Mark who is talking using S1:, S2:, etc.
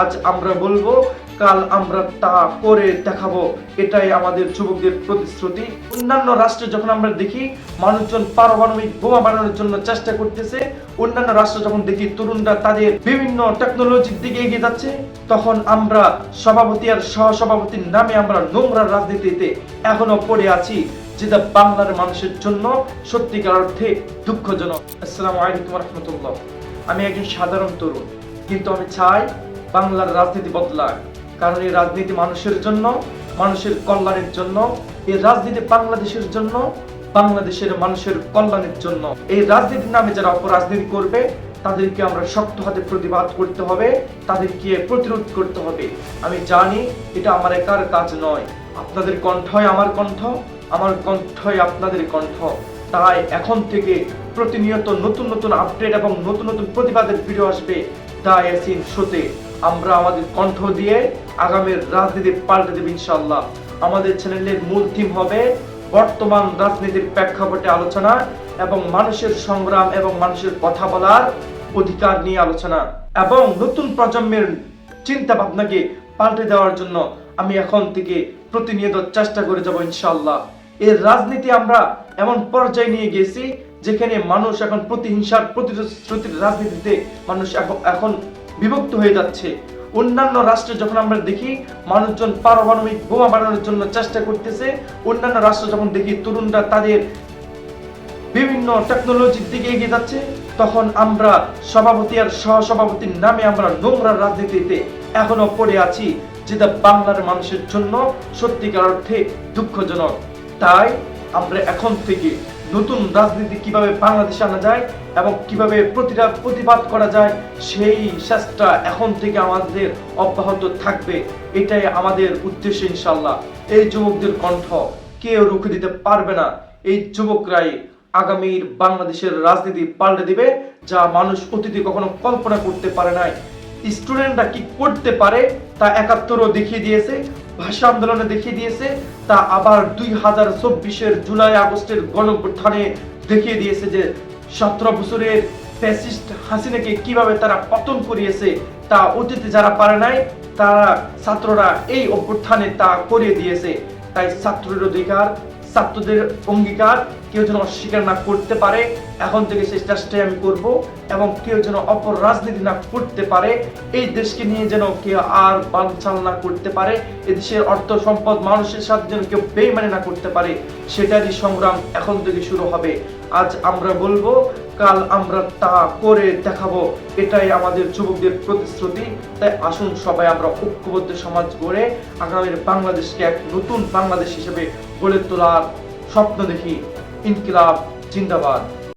S1: আজ আমরা বলব, কাল আমরা তা করে দেখাবো। এটাই আমাদের যুবকদের প্রতিশ্রুতি। অন্যান্য রাষ্ট্রে যখন আমরা দেখি, মানুষজন পারমাণবিক বোমা বানানোর জন্য চেষ্টা করতেছে, অন্যান্য রাষ্ট্র যখন দেখি, তরুণরা তাদের বিভিন্ন টেকনোলজির দিকে এগিয়ে যাচ্ছে, তখন আমরা সভাপতি আর সহসভাপতির নামে আমরা নোংরা রাজনীতিতে এখনও পড়ে আছি, যেটা বাংলার মানুষের জন্য সত্যিকার অর্থে দুঃখজনক। আসসালামু আলাইকুম রহমতুল্লাহ। আমি একজন সাধারণ তরুণ, কিন্তু আমি চাই বাংলার রাজনীতি বদলাক। কারণ এই রাজনীতি মানুষের জন্য, মানুষের কল্যাণের জন্য, এই রাজনীতি বাংলাদেশের জন্য, বাংলাদেশের মানুষের কল্যাণের জন্য। এই রাজনীতির নামে যারা অপরাজনীতি করবে, তাদেরকে আমরা শক্ত হাতে প্রতিবাদ করতে হবে, তাদেরকে প্রতিরোধ করতে হবে। আমি জানি এটা আমার একার কাজ নয়। আপনাদের কণ্ঠই আমার কণ্ঠ, আমার কণ্ঠই আপনাদের কণ্ঠ। তাই এখন থেকে প্রতিনিয়ত নতুন নতুন আপডেট এবং নতুন নতুন প্রতিবাদের ভিডিও আসবে দা ইয়াসিন শোতে। আমরা আমাদের কণ্ঠ দিয়ে আগামীর রাজনীতি পাল্টে দেব ইনশাল্লাহ আমাদের চ্যানেলের মূল থিম হবে বর্তমান রাজনীতির প্রেক্ষাপটে আলোচনা এবং মানুষের সংগ্রাম এবং মানুষের কথা বলার অধিকার নিয়ে আলোচনা। এবং নতুন প্রজন্মের চিন্তা ভাবনাকে পাল্টে দেওয়ার জন্য আমি এখন থেকে প্রতিনিয়ত চেষ্টা করে যাব ইনশাল্লাহ এর রাজনীতি আমরা এমন পর্যায়ে নিয়ে গেছি যেখানে মানুষ এখন প্রতিহিংসার প্রতিশ্রুতির রাজনীতিতে মানুষ এখন- এখন বিভক্ত হয়ে যাচ্ছে। অন্যান্য রাষ্ট্রে যখন আমরা দেখি, মানুষজন পারমাণবিক বোমা বানানোর জন্য চেষ্টা করতেছে, অন্যান্য রাষ্ট্র যখন দেখি, তরুণরা তাদের বিভিন্ন টেকনোলজির দিকে এগিয়ে যাচ্ছে, তখন আমরা সভাপতি আর সহসভাপতির নামে আমরা নোংরা রাজনীতিতে এখনও পড়ে আছি, যেটা বাংলার মানুষের জন্য সত্যিকার অর্থে দুঃখজনক। তাই আমরা এখন থেকে নতুন রাজনীতি কীভাবে বাংলাদেশে আনা যায় এবং কীভাবে প্রতিটা প্রতিবাদ করা যায়, সেই চেষ্টা এখন থেকে আমাদের অব্যাহত থাকবে। এটাই আমাদের উদ্দেশ্য ইনশাল্লাহ এই যুবকদের কণ্ঠ কেউ রুখে দিতে পারবে না। এই যুবকরাই আগামীর বাংলাদেশের রাজনীতি পাল্টে দিবে, যা মানুষ অতীতে কখনো কল্পনা করতে পারে নাই। স্টুডেন্টরা কি করতে পারে তা একাত্তরও দেখিয়ে দিয়েছে। ভাষা আন্দোলনে দেখিয়ে দিয়েছে, তা আবার দুই হাজার চব্বিশের জুলাই আগস্টের গণপ্রথানে দেখিয়ে দিয়েছে যে সতেরো বছরের ফ্যাসিস্ট হাসিনাকে কীভাবে তারা পতন করিয়েছে, তা অতীতে যারা পারে নাই, তারা ছাত্ররা এই অভ্যুত্থানে তা করিয়ে দিয়েছে। তাই ছাত্রের অধিকার ছাত্রদের অঙ্গীকার, কেউ যেন অস্বীকার না করতে পারে, এখন থেকে সেই চেষ্টাই আমি করব এবং কেউ যেন অপর রাজনীতি না করতে পারে, এই দেশকে নিয়ে যেন কেউ আর বানচাল না করতে পারে এ দেশের অর্থ সম্পদ মানুষের সাথে যেন কেউ বেইমানি না করতে পারে, সেটারই সংগ্রাম এখন থেকে শুরু হবে। আজ আমরা বলব কাল আমরা তা করে দেখাবো। এটাই আমাদের যুবকদের প্রতিশ্রুতি। তাই আসুন সবাই আমরা ঐক্যবদ্ধ সমাজ গড়ে আগামীর বাংলাদেশকে এক নতুন বাংলাদেশ হিসেবে গড়ে তোলার স্বপ্ন দেখি। ইনকিলাব, জিন্দাবাদ।